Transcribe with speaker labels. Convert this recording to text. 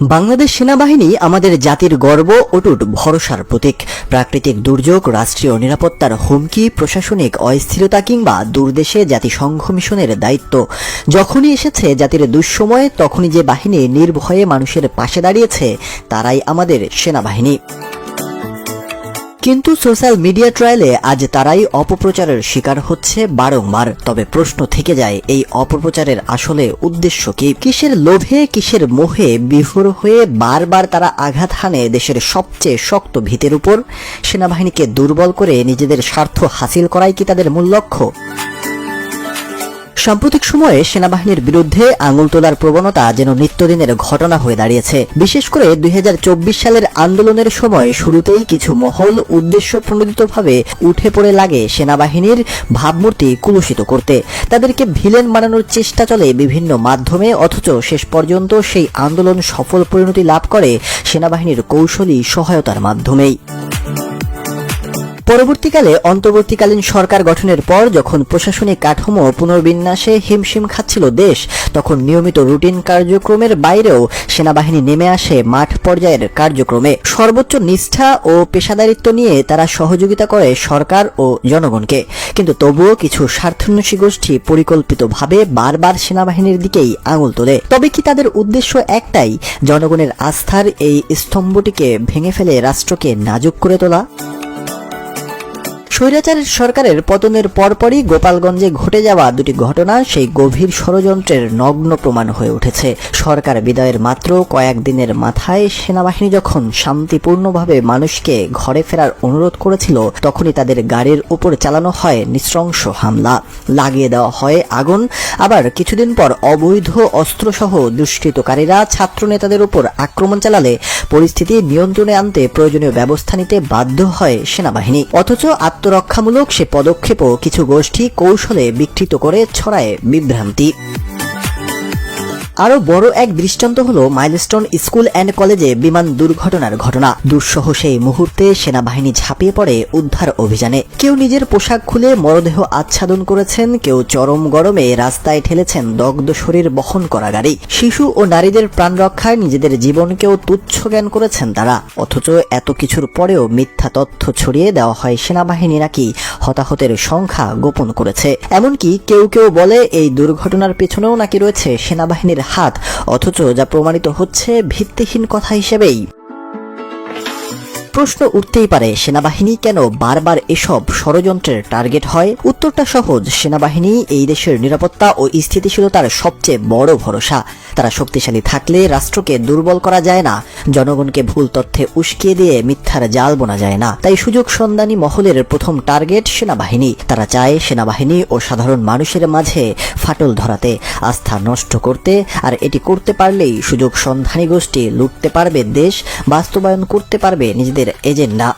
Speaker 1: বাংলাদেশ সেনাবাহিনী আমাদের জাতির গর্ব অটুট ভরসার প্রতীক। প্রাকৃতিক দুর্যোগ, রাষ্ট্রীয় নিরাপত্তার হুমকি, প্রশাসনিক অস্থিরতা কিংবা দূরদেশে জাতিসংঘ মিশনের দায়িত্ব। যখনই এসেছে জাতির দুঃসময়, তখনই যে বাহিনী নির্ভয়ে মানুষের পাশে দাঁড়িয়েছে, তারাই আমাদের সেনাবাহিনী। কিন্তু সোশ্যাল মিডিয়া ট্রায়ালে আজ তারাই অপপ্রচারের শিকার হচ্ছে বারংবার। তবে প্রশ্ন থেকে যায়, এই অপপ্রচারের আসলে উদ্দেশ্য কি? কিসের লোভে, কিসের মোহে বিভোর হয়ে বারবার তারা আঘাত হানে দেশের সবচেয়ে শক্ত ভিতের উপর? সেনাবাহিনীকে দুর্বল করে নিজেদের স্বার্থ হাসিল করাই কি তাদের মূল লক্ষ্য? সাম্প্রতিক সময়ে সেনাবাহিনীর বিরুদ্ধে আঙুল তোলার প্রবণতা যেন নিত্যদিনের ঘটনা হয়ে দাঁড়িয়েছে। বিশেষ করে দুই হাজার চব্বিশ সালের আন্দোলনের সময় শুরুতেই কিছু মহল উদ্দেশ্য প্রণোদিতভাবে উঠে পড়ে লাগে সেনাবাহিনীর ভাবমূর্তি কুলুষিত করতে। তাদেরকে ভিলেন বানানোর চেষ্টা চলে বিভিন্ন মাধ্যমে, অথচ শেষ পর্যন্ত সেই আন্দোলন সফল পরিণতি লাভ করে সেনাবাহিনীর কৌশলী সহায়তার মাধ্যমেই। পরবর্তীকালে অন্তর্বর্তীকালীন সরকার গঠনের পর যখন প্রশাসনিক কাঠামো পুনর্বিন্যাসে হিমশিম খাচ্ছিল দেশ, তখন নিয়মিত রুটিন কার্যক্রমের বাইরেও সেনাবাহিনী নেমে আসে মাঠ পর্যায়ের কার্যক্রমে। সর্বোচ্চ নিষ্ঠা ও পেশাদারিত্ব নিয়ে তারা সহযোগিতা করে সরকার ও জনগণকে। কিন্তু তবুও কিছু স্বার্থান্বেষী গোষ্ঠী পরিকল্পিতভাবে বারবার সেনাবাহিনীর দিকেই আঙুল তোলে। তবে কি তাদের উদ্দেশ্য একটাই, জনগণের আস্থার এই স্তম্ভটিকে ভেঙে ফেলে রাষ্ট্রকে নাজুক করে তোলা? স্বৈরাচারের সরকারের পতনের পরপরই গোপালগঞ্জে ঘটে যাওয়া দুটি ঘটনা, সেই গভীর ষড়যন্ত্রের নগ্ন প্রমাণ হয়ে উঠেছে। সরকার বিদায়ের মাত্র কয়েকদিনের মাথায় সেনাবাহিনী যখন শান্তিপূর্ণভাবে মানুষকে ঘরে ফেরার অনুরোধ করেছিল, তখনই তাদের গাড়ির উপর চালানো হয় নৃশংস হামলা। লাগিয়ে দেওয়া হয় আগুন। আবার কিছুদিন পর অবৈধ অস্ত্রসহ দুষ্কৃতকারীরা ছাত্র নেতাদের উপর আক্রমণ চালালে পরিস্থিতি নিয়ন্ত্রণে আনতে প্রয়োজনীয় ব্যবস্থা নিতে বাধ্য হয় সেনাবাহিনী। অথচ আত্মরক্ষামূলক সে পদক্ষেপও কিছু গোষ্ঠী কৌশলে বিকৃত করে ছড়ায় বিভ্রান্তি। আরও বড় এক দৃষ্টান্ত হলো মাইলস্টোন স্কুল অ্যান্ড কলেজে বিমান দুর্ঘটনার ঘটনা। দুঃসহ সেই মুহূর্তে সেনাবাহিনী ঝাঁপিয়ে পড়ে উদ্ধার অভিযানে। কেউ নিজের পোশাক খুলে মরদেহ আচ্ছাদন করেছেন, কেউ চরম গরমে রাস্তায় ঠেলেছেন দগ্ধ শরীর বহন করা গাড়ি। শিশু ও নারীদের প্রাণ রক্ষায় নিজেদের জীবনকেও তুচ্ছ জ্ঞান করেছেন তারা। অথচ এত কিছুর পরেও মিথ্যা তথ্য ছড়িয়ে দেওয়া হয় সেনাবাহিনী নাকি হতাহতের সংখ্যা গোপন করেছে। এমনকি কেউ কেউ বলে এই দুর্ঘটনার পেছনেও নাকি রয়েছে সেনাবাহিনীর হাত, অথচ যা প্রমাণিত হচ্ছে ভিত্তিহীন কথা হিসেবেই। প্রশ্ন উঠতেই পারে, সেনাবাহিনী কেন বারবার এসব ষড়যন্ত্রের টার্গেট হয়? উত্তরটা সহজ, সেনাবাহিনী এই দেশের নিরাপত্তা ও স্থিতিশীলতার সবচেয়ে বড় ভরসা। তারা শক্তিশালী থাকলে রাষ্ট্রকে দুর্বল করা যায় না, জনগণকে ভুল তথ্যে উস্কিয়ে দিয়ে মিথ্যার জাল বোনা যায় না। তাই সুযোগ সন্ধানী মহলের প্রথম টার্গেট সেনাবাহিনী। তারা চায় সেনাবাহিনী ও সাধারণ মানুষের মাঝে ফাটল ধরাতে, আস্থা নষ্ট করতে, আর এটি করতে পারলেই সুযোগ সন্ধানী গোষ্ঠী লুটতে পারবে দেশ, বাস্তবায়ন করতে পারবে নিজেদের এজেন্ডা।